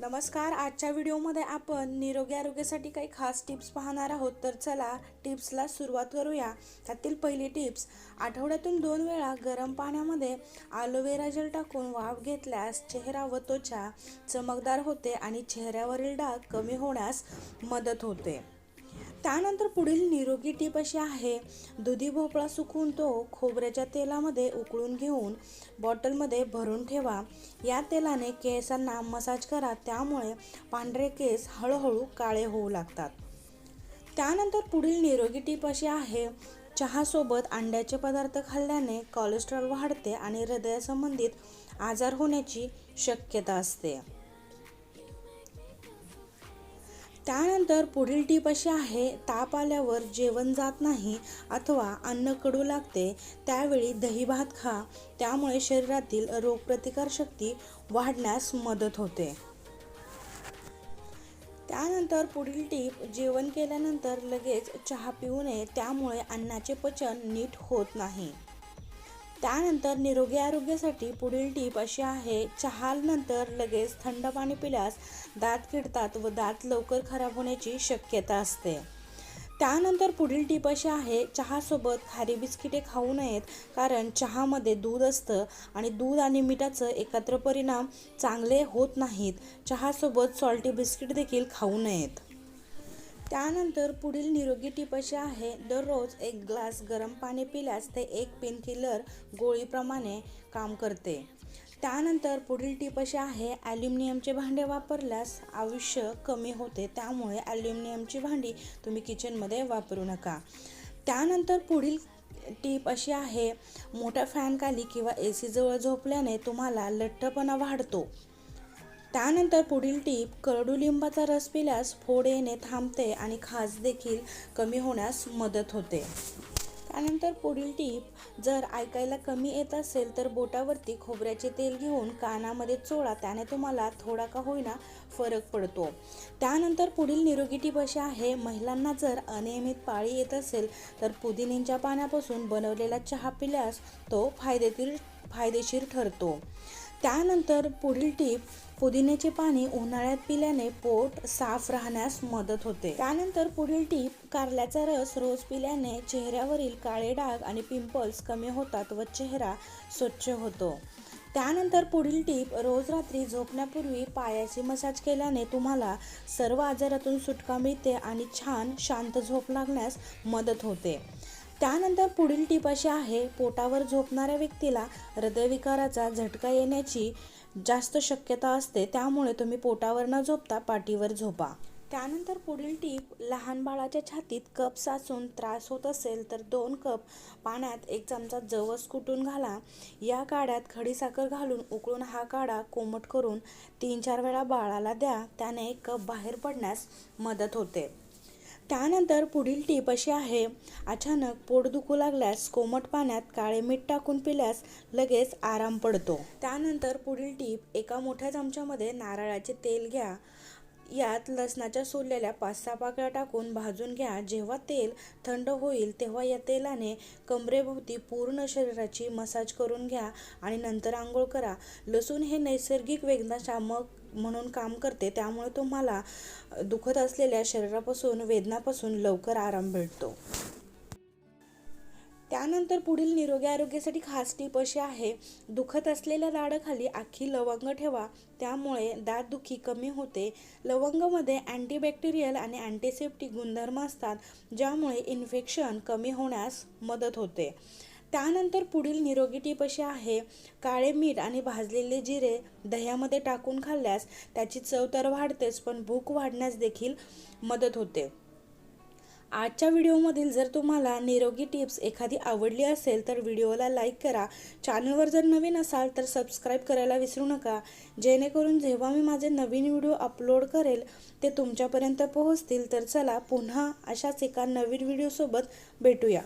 नमस्कार आजच्या व्हिडिओमध्ये आपण निरोगी आरोग्यासाठी काही खास टिप्स पाहणार आहोत. तर चला टिप्सला सुरुवात करूया. त्यातील पहिली टिप्स आठवड्यातून दोन वेळा गरम पाण्यामध्ये ॲलोवेरा जेल टाकून वाफ घेतल्यास चेहरा व त्वचा चमकदार होते आणि चेहऱ्यावरील डाग कमी होण्यास मदत होते. त्यानंतर पुढील निरोगी टीप अशी आहे दुधी भोपळा सुकवून तो खोबऱ्याच्या तेलामध्ये उकळून घेऊन बॉटलमध्ये भरून ठेवा. या तेलाने केसांना मसाज करा त्यामुळे पांढरे केस हळूहळू काळे होऊ लागतात. त्यानंतर पुढील निरोगी टीप अशी आहे चहासोबत अंड्याचे पदार्थ खाल्ल्याने कोलेस्ट्रॉल वाढते आणि हृदयासंबंधित आजार होण्याची शक्यता असते. त्यानंतर पुढील टीप अशी आहे ताप आल्यावर जेवण जात नाही अथवा अन्न कडू लागते त्यावेळी दही भात खा. त्यामुळे शरीरातील रोगप्रतिकारशक्ती वाढण्यास मदत होते. त्यानंतर पुढील टीप जेवण केल्यानंतर लगेच चहा पिऊ नये त्यामुळे अन्नाचे पचन नीट होत नाही. त्यानंतर निरोगी आरोग्यासाठी पुढील टीप अशी आहे चहानंतर लगेच थंड पाणी पिल्यास दात किडतात व दात लवकर खराब होण्याची शक्यता असते. त्यानंतर पुढील टीप अशी आहे चहासोबत खारी बिस्किटे खाऊ नयेत कारण चहामध्ये दूध असतं आणि दूध आणि मिठाचं एकत्र परिणाम चांगले होत नाहीत. चहासोबत सॉल्टी बिस्किट देखील खाऊ नयेत. त्यानंतर पुढील निरोगी टीप अशी आहे दररोज एक ग्लास गरम पाणी पिल्यास ते एक पेनकिलर गोळीप्रमाणे काम करते. त्यानंतर पुढील टीप अशी आहे ॲल्युमिनियमचे भांडे वापरल्यास आयुष्य कमी होते त्यामुळे ॲल्युमिनियमची भांडी तुम्ही किचनमध्ये वापरू नका. त्यानंतर पुढील टीप अशी आहे मोठ्या फॅनखाली किंवा ए सीजवळ झोपल्याने तुम्हाला लठ्ठपणा वाढतो. त्यानंतर पुढील टीप कडुलिंबाचा रस पिल्यास फोड येणे थांबते आणि खास देखील कमी होण्यास मदत होते. त्यानंतर पुढील टीप जर ऐकायला कमी येत असेल तर बोटावरती खोबऱ्याचे तेल घेऊन कानामध्ये चोळा त्याने तुम्हाला थोडा का होईना फरक पडतो. त्यानंतर पुढील निरोगी टीप अशी आहे महिलांना जर अनियमित पाळी येत असेल तर पुदिनेच्या पाण्यापासून बनवलेला चहा पिल्यास तो फायदेतील फायदेशीर ठरतो. त्यानंतर पुढील टीप पुदिन्याचे पाणी उन्हाळ्यात पिल्याने पोट साफ राहण्यास मदत होते. त्यानंतर पुढील टीप कारल्याचा रस रोज पिल्याने चेहऱ्यावरील काळे डाग आणि पिंपल्स कमी होतात व चेहरा स्वच्छ होतो. त्यानंतर पुढील टीप रोज रात्री झोपण्यापूर्वी पायाची मसाज केल्याने तुम्हाला सर्व आजारातून सुटका मिळते आणि छान शांत झोप लागण्यास मदत होते. त्यानंतर पुढील टीप अशी आहे पोटावर झोपणाऱ्या व्यक्तीला हृदयविकाराचा झटका येण्याची जास्त शक्यता असते त्यामुळे तुम्ही पोटावर न झोपता पाठीवर झोपा. त्यानंतर पुढील टीप लहान बाळाच्या छातीत कप साचून त्रास होत असेल तर दोन कप पाण्यात एक चमचा जवस कुटून घाला. या काढ्यात खडीसाखर घालून उकळून हा काढा कोमट करून तीन चार वेळा बाळाला द्या त्याने कप बाहेर पडण्यास मदत होते. त्यानंतर पुढील टीप अशी आहे अचानक पोट दुखू लागल्यास कोमट पाण्यात काळे मीठ टाकून पिल्यास लगेच आराम पडतो. त्यानंतर पुढील टीप एका मोठ्या चमच्यामध्ये नारळाचे तेल घ्या. यात लसणाच्या सोललेल्या पाच सहा पाकळ्या टाकून भाजून घ्या. जेव्हा तेल थंड होईल तेव्हा या तेलाने कमरेभोवती पूर्ण शरीराची मसाज करून घ्या आणि नंतर आंघोळ करा. लसूण हे नैसर्गिक वेदनाशामक म्हणून काम करते त्यामुळे तुम्हाला दुखत असलेल्या शरीरापासून वेदनापासून लवकर आराम भेटतो. त्यानंतर पुढील निरोगी आरोग्यासाठी खास टीप अशी आहे दुखत असलेल्या दाढाखाली आखी लवंग ठेवा त्यामुळे दातदुखी कमी होते. लवंगमध्ये अँटीबॅक्टेरियल आणि अँटीसेप्टिक गुणधर्म असतात ज्यामुळे इन्फेक्शन कमी होण्यास मदत होते. त्यानंतर पुढील निरोगी टीप अशी आहे काळे मीठ आणि भाजलेले जिरे दह्यामध्ये टाकून खाल्ल्यास त्याची चव तर वाढतेच पण भूक वाढण्यास देखील मदत होते. आजच्या व्हिडिओमधील जर तुम्हाला निरोगी टिप्स एखादी आवडली असेल तर व्हिडिओला लाईक करा. चॅनलवर जर नवीन असाल तर सबस्क्राईब करायला विसरू नका. जेणेकरून जेव्हा मी माझे नवीन व्हिडिओ अपलोड करेल ते तुमच्यापर्यंत पोहोचतील. तर चला पुन्हा अशाच एका नवीन व्हिडिओसोबत भेटूया.